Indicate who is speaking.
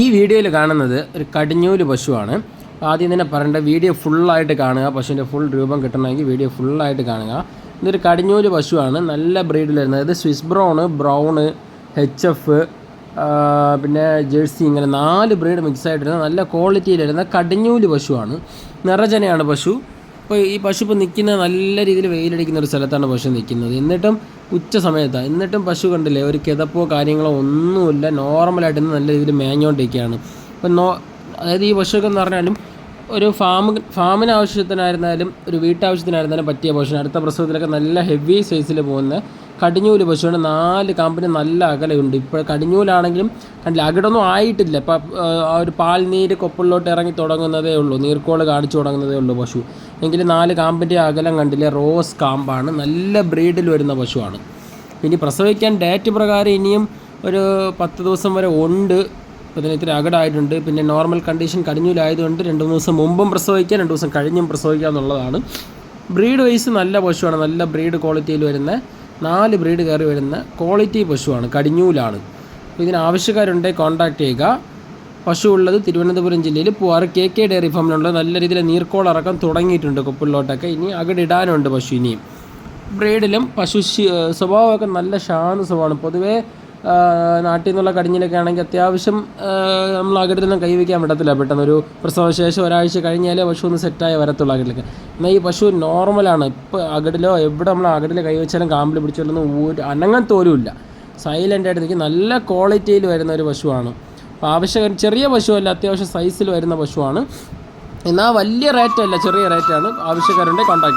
Speaker 1: ഈ വീഡിയോയിൽ കാണുന്നത് ഒരു കടിഞ്ഞൂൽ പശുവാണ്. ആദ്യം തന്നെ പറയേണ്ട വീഡിയോ ഫുള്ളായിട്ട് കാണുക. പശുവിന്റെ ഫുൾ രൂപം കിട്ടണമെങ്കിൽ വീഡിയോ ഫുള്ളായിട്ട് കാണുക. ഇതൊരു കടിഞ്ഞൂൽ പശുവാണ്. നല്ല ബ്രീഡിൽ വരുന്നത്. അതായത് Swiss brown brown H F പിന്നെ ജേഴ്സി ഇങ്ങനെ നാല് ബ്രീഡ് മിക്സ് ആയിട്ടിരുന്ന നല്ല ക്വാളിറ്റിയിൽ വരുന്ന കടിഞ്ഞൂൽ പശുവാണ്. നിറജനയാണ് പശു. ഇപ്പോൾ ഈ പശു ഇപ്പോൾ നിൽക്കുന്ന നല്ല രീതിയിൽ വെയിലടിക്കുന്ന ഒരു സ്ഥലത്താണ് പശു നിൽക്കുന്നത്. എന്നിട്ടും ഉച്ച സമയത്താണ് എന്നിട്ടും പശു കണ്ടില്ലേ ഒരു കിതപ്പോ കാര്യങ്ങളോ ഒന്നുമില്ല. നോർമലായിട്ട് നല്ല രീതിയിൽ മേഞ്ഞുകൊണ്ടിരിക്കുകയാണ് ഇപ്പം നോ അതായത് ഈ പശുവൊക്കെ എന്ന് പറഞ്ഞാലും ഒരു ഫാം ഫാമിന് ആവശ്യത്തിനായിരുന്നാലും ഒരു വീട്ടാവശ്യത്തിനായിരുന്നാലും പറ്റിയ പശുവിന് അടുത്ത പ്രസവത്തിലൊക്കെ നല്ല ഹെവി സൈസിൽ പോകുന്ന കടിഞ്ഞൂൽ പശുവിന് നാല് കാമ്പിന് നല്ല അകലയുണ്ട്. ഇപ്പോൾ കടിഞ്ഞൂലാണെങ്കിലും കണ്ടില്ല. അകിടൊന്നും ആയിട്ടില്ല. ഇപ്പം ആ ഒരു പാൽ നീര് കൊപ്പിളിലോട്ട് ഇറങ്ങി തുടങ്ങുന്നതേ ഉള്ളൂ. നീർക്കോൾ കാണിച്ചു തുടങ്ങുന്നതേ ഉള്ളൂ പശു. എങ്കിലും നാല് കാമ്പിന്റെ അകലം കണ്ടില്ല? റോസ് കാമ്പാണ്. നല്ല ബ്രീഡിൽ വരുന്ന പശുവാണ്. ഇനി പ്രസവിക്കാൻ ഡേറ്റ് പ്രകാരം ഇനിയും ഒരു പത്ത് ദിവസം വരെ ഉണ്ട്. ഇതിന് ഇത്തിരി അകടായിട്ടുണ്ട്. പിന്നെ നോർമൽ കണ്ടീഷൻ കടിഞ്ഞൂലായതുകൊണ്ട് രണ്ട് മൂന്ന് ദിവസം മുമ്പും പ്രസവിക്കുക രണ്ട് ദിവസം കഴിഞ്ഞും പ്രസവിക്കുക എന്നുള്ളതാണ്. ബ്രീഡ് വൈസ് നല്ല പശുവാണ്. നല്ല ബ്രീഡ് ക്വാളിറ്റിയിൽ വരുന്ന നാല് ബ്രീഡ് കയറി വരുന്ന ക്വാളിറ്റി പശുവാണ്. കടിഞ്ഞൂലാണ്. അപ്പോൾ ഇതിന് ആവശ്യക്കാരുണ്ടെങ്കിൽ കോൺടാക്ട് ചെയ്യുക. പശു ഉള്ളത് തിരുവനന്തപുരം ജില്ലയിൽ പൂവാറ് കെ കെ ഡയറി ഫാമിലുള്ള നല്ല രീതിയിൽ നീർക്കോൾ ഇറക്കാൻ തുടങ്ങിയിട്ടുണ്ട് കൊപ്പിളിലോട്ടൊക്കെ ഇനി അകടിടാനുണ്ട് പശു ഇനിയും. ബ്രീഡിലും പശു സ്വഭാവമൊക്കെ നല്ല ശാന്ത സ്വഭാവമാണ്. പൊതുവേ നാട്ടിൽ നിന്നുള്ള കടിഞ്ഞിലൊക്കെ ആണെങ്കിൽ അത്യാവശ്യം നമ്മൾ അകടിലൊന്നും കൈവയ്ക്കാൻ പറ്റത്തില്ല. പെട്ടെന്ന് ഒരു പ്രസവശേഷം ഒരാഴ്ച കഴിഞ്ഞാലേ പശു ഒന്ന് സെറ്റായി വരത്തുള്ളൂ അകടിലൊക്കെ എന്നാൽ ഈ പശു നോർമലാണ് ഇപ്പോൾ അകിടിലോ എവിടെ നമ്മൾ അകിടിൽ കൈവച്ചാലും കാമ്പിൽ പിടിച്ചാലൊന്നും ഒരു അനങ്ങാൻ തോലും ഇല്ല. സൈലന്റ് ആയിട്ട് നിൽക്കും. നല്ല ക്വാളിറ്റിയിൽ വരുന്ന ഒരു പശുവാണ്. അപ്പോൾ ആവശ്യം ചെറിയ പശുവല്ല അത്യാവശ്യം സൈസിൽ വരുന്ന പശുവാണ്. എന്നാൽ വലിയ റേറ്റല്ല ചെറിയ റേറ്റാണ് ആവശ്യക്കാരുണ്ടെങ്കിൽ കോൺടാക്ട്